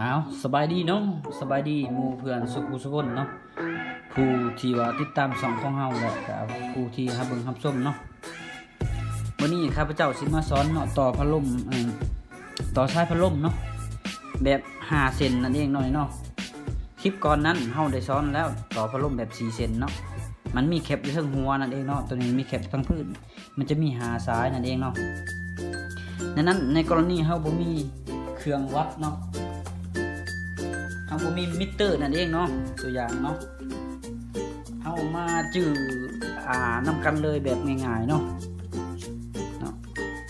อ้าวสบายดีเนาะสบายดีหมู่เพื่อนสุขุสุคนเนาะผู้ที่ว่าติดตามสองของเฮาและก็ผู้ที่รับเบิ่งรับชมเนาะวันนี้ข้าพเจ้าสิมาสอนเนาะต่อพัดลมเอิ่มต่อสายพัดลมเนาะแบบ5เซนนั่นเองหน่อยเนาะคลิปก่อนนั้นเฮาได้สอนแล้วต่อพัดลมแบบ4เซนเนาะมันมีแคปอยู่ทั้งหัวนั่นเองเนาะตัวนี้มีแคปทั้งพื้น มันจะมีหาสายนั่นเองเนาะดังนั้นในกรณีเฮาบ่มีเครื่องวัดเนาะาบ่มีมิเตอร์นั่นเองเนาะตัวอย่างเนาะเฮามาจื้ออ่านำกันเลยแบบง่ายๆเนาะเนาะ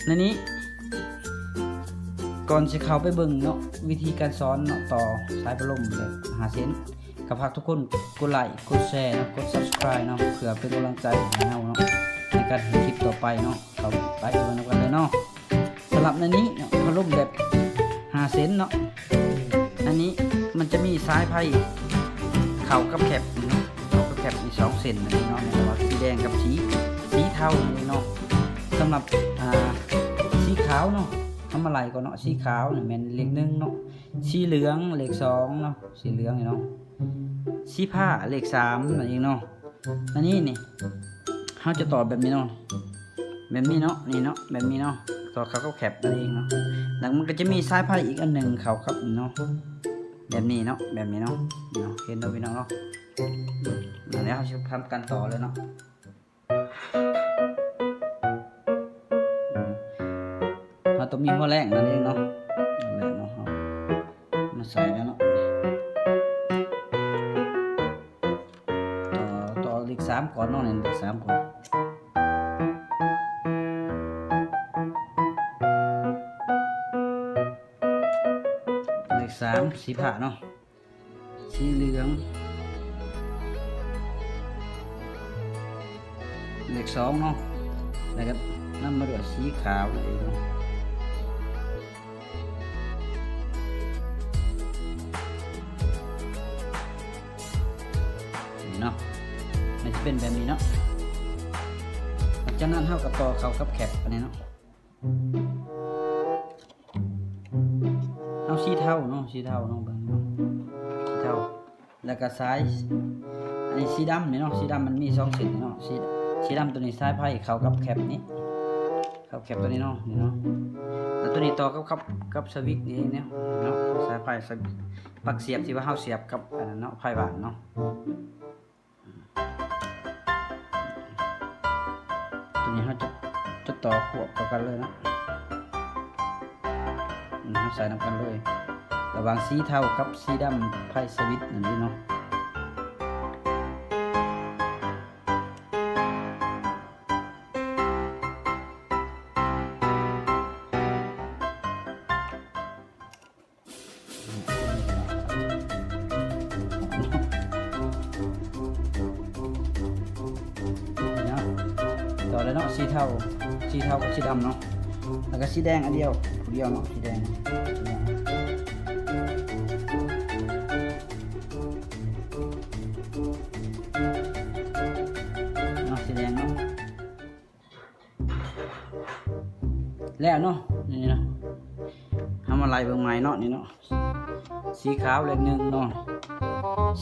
ในนี้ ก่อนสิเข้าไปเบิ่งเนาะวิธีการสอนเนาะต่อสายพัดลมแบบหาเซนก็ฝากทุกคนกดไลค์กดแชร์เนะกด Subscribe เนาะเพื่อเป็นกำลังใจให้เฮาเนาะในการทำคลิปต่อไปเนาะเข้าไปดูนำกันเลยเนาะสำหรับในนี้เนาะพัดลมแบบหาเซนเนาะ มันจะมีซ้ายไพ่เข่ากับแคบเข่ากับแคบมีสองเซนนะพี่น้องแต่ว่าสีแดงกับสีสีเทานี่เนาะสำหรับสีขาวเนาะทำอะไรก่อนเนาะสีขาวเนี่ยแมันเลขหนึ่งเนาะสีเหลืองเลขสองเนาะสีเหลืองนี่เนาะสีผ้าเลขสามนั่นเองเนาะอันนี้นี่เขาจะต่อแบบนี้เนาะแบบนี้เนาะนี่เนาะแบบนี้เนาะต่อเขากับแคบนั่นเองเนาะหลังมันก็จะมีสายไพ่อีกอันหนึ่งเขาครับเนาะ แบบนี้เนาะแบบนี้เนาะเนาะเห็นเราพี่น้องเนาะเดี๋ยวเราจะทำกันต่อเลยเนาะเราต้องมีหัวแรงนั่นเองเนาะหัวแรงเนาะมาใส่แล้วเนาะต่อต่อเลขสามก่อนเนาะเนี่ยสามก่อน สามสีผ่าเนาะสีเหลืองเลขสองเนาะแล้วก็นั่นมาด้วยสีขาวนั่นเองเนาะนี่เนาะมันจะเป็นแบบนี้เนาะจากนั้นเท่ากับต่อเขากับแคปอันนี้เนาะ สีเทาเนาะสีเทาเนาะเบิ่งสีเทาแล้วก็ซ้ายอันนี้สีดำเนี่เนาะสีดำมันมีสองสีเนาะสีสีดำตัวนี้ซ้ายไพ่เข้ากับแคปนี้เข้าแคปตัวนี้เนาะนี่เนาะแล้วตัวนี้ต่อกับกับกับสวิตนี่เนี่ยเนาะซ้ายไพ่สวิตปักเสียบที่ว่าเฮาเสียบกับอันนั้นเนาะไพ่หวานเนาะตัวนี้เฮาจะจะต่อขวบกันเลยเนาะ นะครับใส่น้ำกันเลย ระหว่างสีเทากับสีดำไพ่สวิตช์นั่นนี่เนาะเนาะต่อเลยเนาะสีเทาสีเทากับสีดำเนาะ แล้วก็สีแดงอันเดียวผู้เดียวเนาะสีแดงเนาะสีแดงเนาะแล้วเนาะนี่เนาะทำอะไรเบิ่งไม้เนาะนี่เนาะสีขาวเลขหนึ่งเนาะ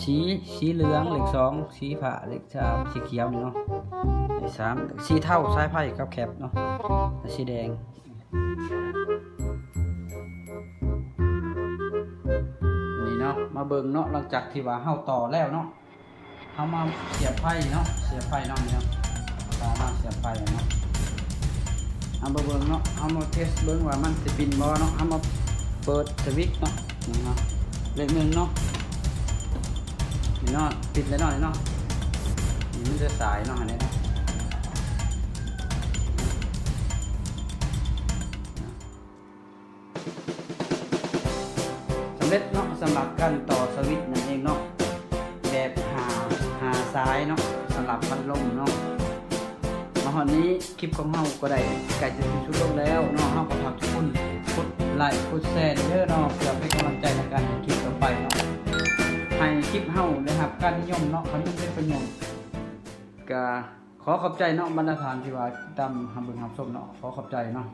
สีสีเหลืองเลขสองสีผ้าเลขสามสีเขียวนี่เนาะเลขสามสีเท่าสายไพ่กับแคปเนาะสีแดงนี่เนาะมาเบิ่งเนาะหลังจากที่ว่าเฮาต่อแล้วเนาะเฮามาเสียบไฟเนาะเสียบไฟเนาะนี่เนาะตามาเสียบไฟเนาะเอามาเบิ่งเนาะเฮามาเทสเบิ่งว่ามันสิปินบ่เนาะเฮามาเปิดสวิตช์เนาะนี่เนาะเลขหนึ่งเนาะ นี่เนาะปิดแล้วเนาะนี่เนาะนี่มันจะสายเนาะอันนี้เนาะสำเร็จเนาะสำหรับการต่อสวิตช์นั่นเองเนาะแบบหาหาซ้ายเนาะสำหรับพัดลมเนาะมาหอนนี้คลิปของเฮาก็ได้ใกล้จะถึงชุดลงแล้วเนาะเฮาก็ฝากทุกคนกดไลค์กดแชร์เด้อเนาะเพื่อเป็นกำลังใจในการทำคลิปต่อไปเนาะ ให้คลิปเฮานะครับ การนิยมเนาะเขาเป็นประโยชน์ก็ขอขอบใจเนาะบรรดาฐานที่ว่าตามทำเบิ่งหำส้มเนาะขอขอบใจเนาะ